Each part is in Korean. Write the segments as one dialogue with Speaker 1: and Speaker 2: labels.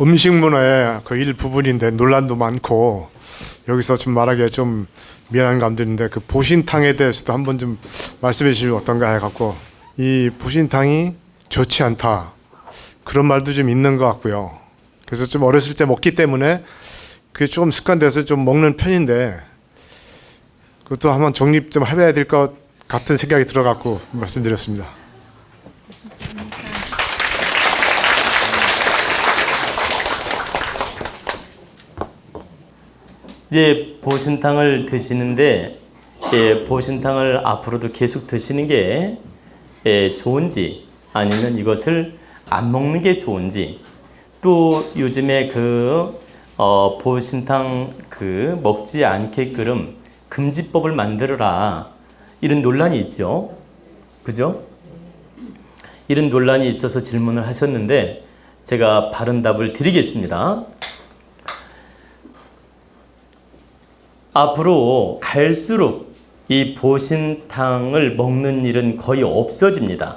Speaker 1: 음식 문화의 그 일부분인데 논란도 많고 여기서 좀 말하기가 좀 미안한 감들인데 그 보신탕에 대해서도 한번 좀 말씀해 주시면 어떤가 해갖고 이 보신탕이 좋지 않다 그런 말도 좀 있는 것 같고요. 그래서 좀 어렸을 때 먹기 때문에 그게 조금 습관돼서 좀 먹는 편인데 그것도 한번 정립 좀 해봐야 될 것 같은 생각이 들어갖고 말씀드렸습니다.
Speaker 2: 이제 보신탕을 드시는데 예, 보신탕을 앞으로도 계속 드시는 게 예, 좋은지 아니면 이것을 안 먹는 게 좋은지 또 요즘에 그 어, 보신탕 그 먹지 않게끔 금지법을 만들어라 이런 논란이 있죠. 그죠? 이런 논란이 있어서 질문을 하셨는데 제가 바른 답을 드리겠습니다. 앞으로 갈수록 이 보신탕을 먹는 일은 거의 없어집니다.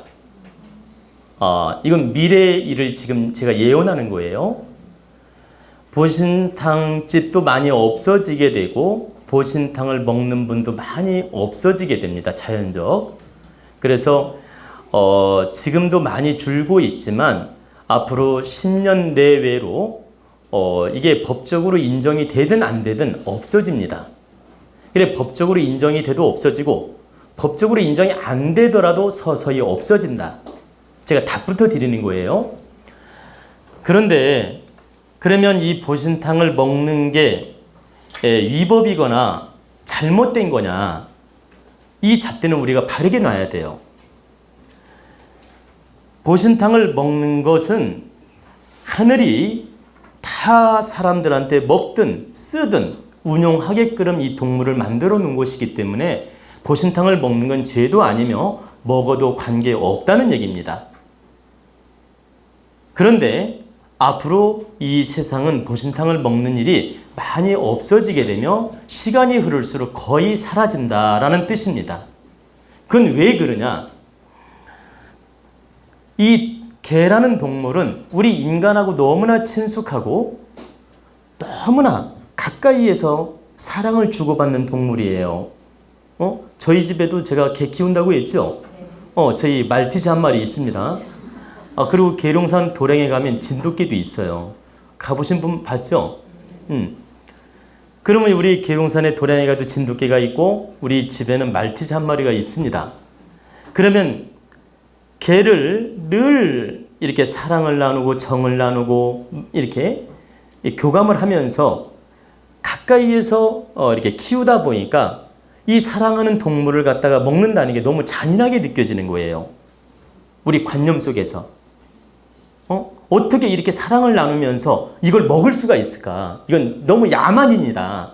Speaker 2: 아, 이건 미래의 일을 지금 제가 예언하는 거예요. 보신탕 집도 많이 없어지게 되고 보신탕을 먹는 분도 많이 없어지게 됩니다. 자연적. 그래서 어, 지금도 많이 줄고 있지만 앞으로 10년 내외로 어, 이게 법적으로 인정이 되든 안 되든 없어집니다. 그래 법적으로 인정이 돼도 없어지고 법적으로 인정이 안 되더라도 서서히 없어진다. 제가 답부터 드리는 거예요. 그런데 그러면 이 보신탕을 먹는 게 예, 위법이거나 잘못된 거냐? 이 잣대는 우리가 바르게 놔야 돼요. 보신탕을 먹는 것은 하늘이 타 사람들한테 먹든 쓰든 운용하게끔 이 동물을 만들어 놓은 것이기 때문에 보신탕을 먹는 건 죄도 아니며 먹어도 관계 없다는 얘기입니다. 그런데 앞으로 이 세상은 보신탕을 먹는 일이 많이 없어지게 되며 시간이 흐를수록 거의 사라진다라는 뜻입니다. 그건 왜 그러냐? 이 개라는 동물은 우리 인간하고 너무나 친숙하고 너무나 가까이에서 사랑을 주고받는 동물이에요. 어? 저희 집에도 제가 개 키운다고 했죠? 어, 저희 말티즈 한 마리 있습니다. 아, 그리고 계룡산 도량에 가면 진돗개도 있어요. 가보신 분 봤죠? 음. 그러면 우리 계룡산에 도량에 가도 진돗개가 있고 우리 집에는 말티즈 한 마리가 있습니다. 그러면 개를 늘 이렇게 사랑을 나누고 정을 나누고 이렇게 교감을 하면서 가까이에서 어, 이렇게 키우다 보니까 이 사랑하는 동물을 갖다가 먹는다는 게 너무 잔인하게 느껴지는 거예요. 우리 관념 속에서. 어? 어떻게 이렇게 사랑을 나누면서 이걸 먹을 수가 있을까? 이건 너무 야만인이다.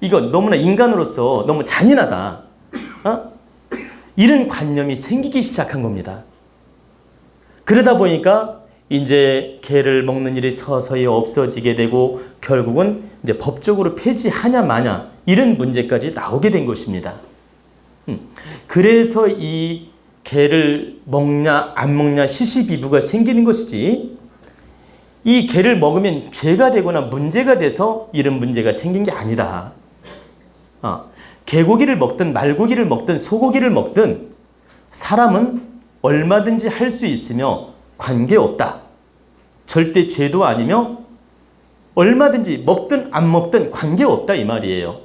Speaker 2: 이건 너무나 인간으로서 너무 잔인하다. 어? 이런 관념이 생기기 시작한 겁니다. 그러다 보니까 이제 개를 먹는 일이 서서히 없어지게 되고 결국은 이제 법적으로 폐지하냐 마냐 이런 문제까지 나오게 된 것입니다. 음, 그래서 이 개를 먹냐 안 먹냐 시시비비가 생기는 것이지 이 개를 먹으면 죄가 되거나 문제가 돼서 이런 문제가 생긴 게 아니다. 아, 개고기를 먹든 말고기를 먹든 소고기를 먹든 사람은 얼마든지 할 수 있으며 관계없다. 절대 죄도 아니며 얼마든지 먹든 안 먹든 관계없다 이 말이에요.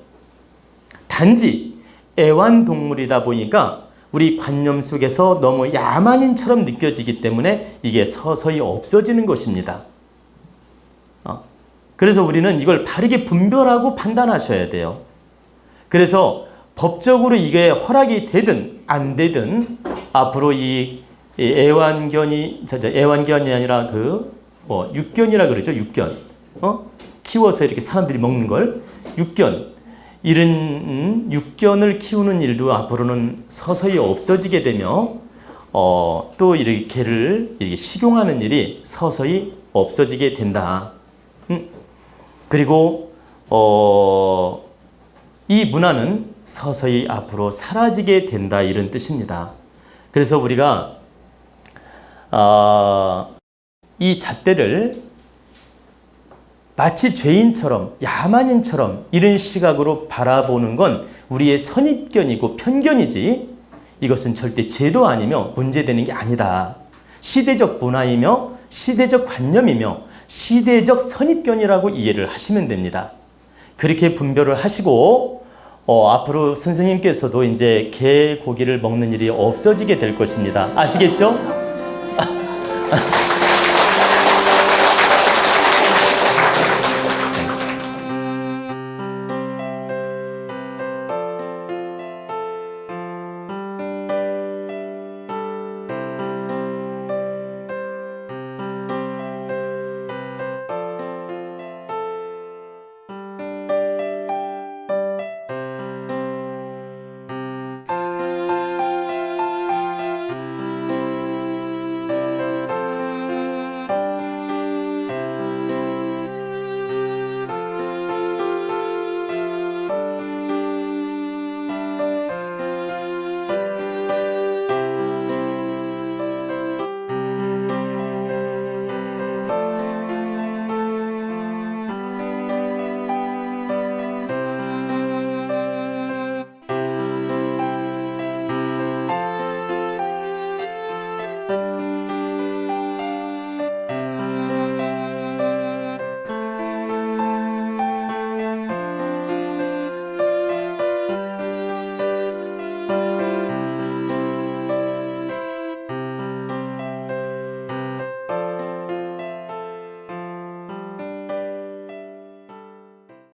Speaker 2: 단지 애완동물이다 보니까 우리 관념 속에서 너무 야만인처럼 느껴지기 때문에 이게 서서히 없어지는 것입니다. 어, 그래서 우리는 이걸 바르게 분별하고 판단하셔야 돼요. 그래서 법적으로 이게 허락이 되든 안 되든 앞으로 이 애완견이 애완견이 아니라 그 뭐 육견이라 그러죠 육견 어 키워서 이렇게 사람들이 먹는 걸 육견 이런 음, 육견을 키우는 일도 앞으로는 서서히 없어지게 되며 어, 또 이렇게 개를 이렇게 식용하는 일이 서서히 없어지게 된다. 음, 그리고 어, 이 문화는 서서히 앞으로 사라지게 된다 이런 뜻입니다. 그래서 우리가 어, 이 잣대를 마치 죄인처럼 야만인처럼 이런 시각으로 바라보는 건 우리의 선입견이고 편견이지 이것은 절대 죄도 아니며 문제되는 게 아니다. 시대적 문화이며 시대적 관념이며 시대적 선입견이라고 이해를 하시면 됩니다. 그렇게 분별을 하시고 어, 앞으로 선생님께서도 이제 개 고기를 먹는 일이 없어지게 될 것입니다. 아시겠죠?